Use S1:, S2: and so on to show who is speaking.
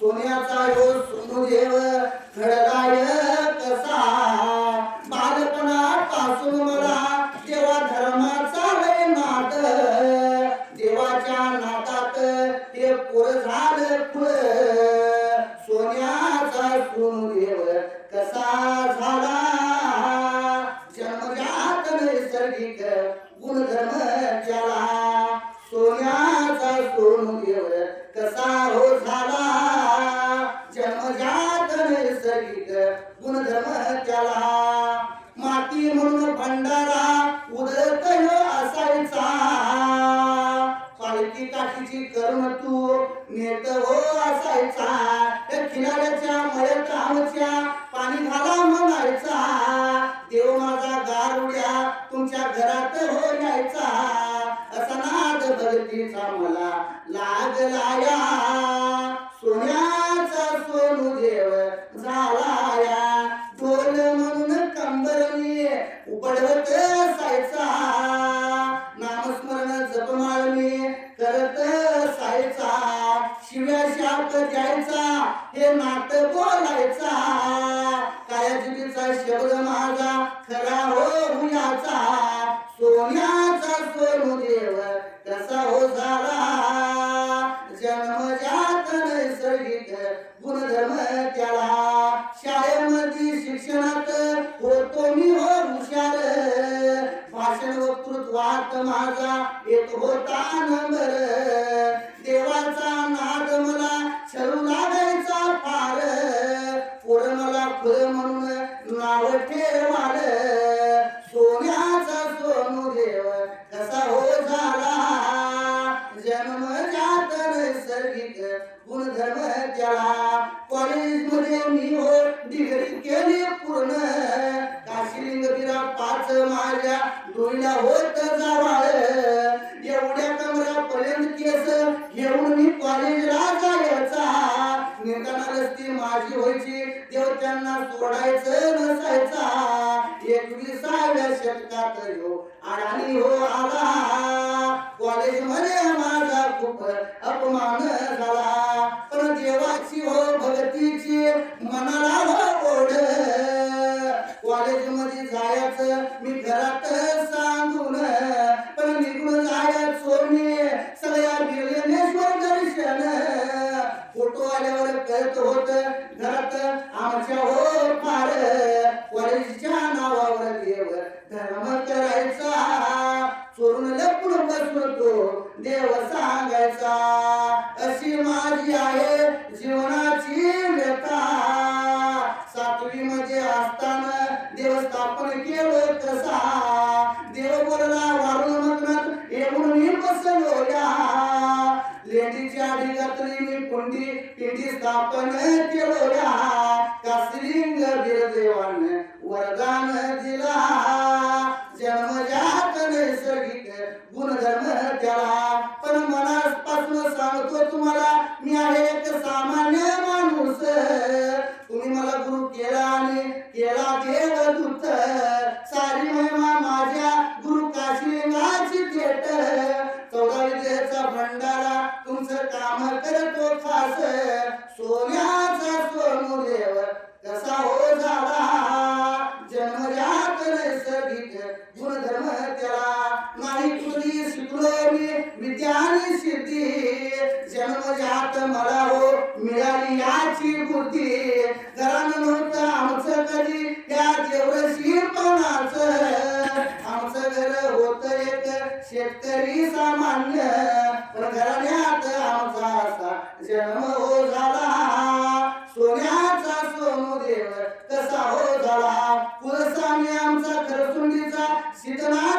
S1: सोन्याचा यो सोनुदेव घडलाय कसा? बालपणापासून मला देवा धर्माचा लय नात देवाच्या नातात हे पोर झालं फुल. सोन्याचा सोनुदेव कसा? गुणधर्म त्याला. माती म्हणून भंडारा उदत असायचा. पालखी काठीची कर्म तू नेत हो असायचा. किनाऱ्याच्या खिलाऱ्याच्या मळ्यात आमच्या पाणी घाला म्हणायचा. देव माझा गारुड्या तुमच्या घरात हो यायचा असा नाद भरतीचा मला लागलाया. शाप द्यायचा हे नात बोलायचा. कायाजीचा शब्द माझा खरा हो हुयाचा सोन्याचा सोनू देव कसा हो झाला एवढ्या कमरापर्यंत केस घेऊन मी कॉलेजला जायचा. निघताना रस्ती माझी व्हायची देव त्यांना सोडायचं नसायचा. एकविसाव्या शतकात हो आणि हो आला. कॉलेजमध्ये माझा खूप अपमान आल्यावर कळत होत घरात आमच्या हो फार कॉलेजच्या नावावर देव धर्म करायचा. चोरून लपून बसतो देव सांगायचा अशी माझी आहे जीवना ढिगातली मी कुंडी पिंडी स्थापन केलो या कासलिंग बिरदेवान वरदान दिला. जन्मजात नैसर्गिक गुणधर्म त्याला जन्मजात मला हो मिळाली याची मूर्ती. घरान नव्हतं आमचं कधी त्या देवशीपणाच आमचं घर होत एक शेतकरी सामान्य. पण घराण्यात आमचा असा जन्म हो झाला. सोन्याचा सोनू देव कसा हो झाला. पुरसाने आमचा खरसुंडीचा शितना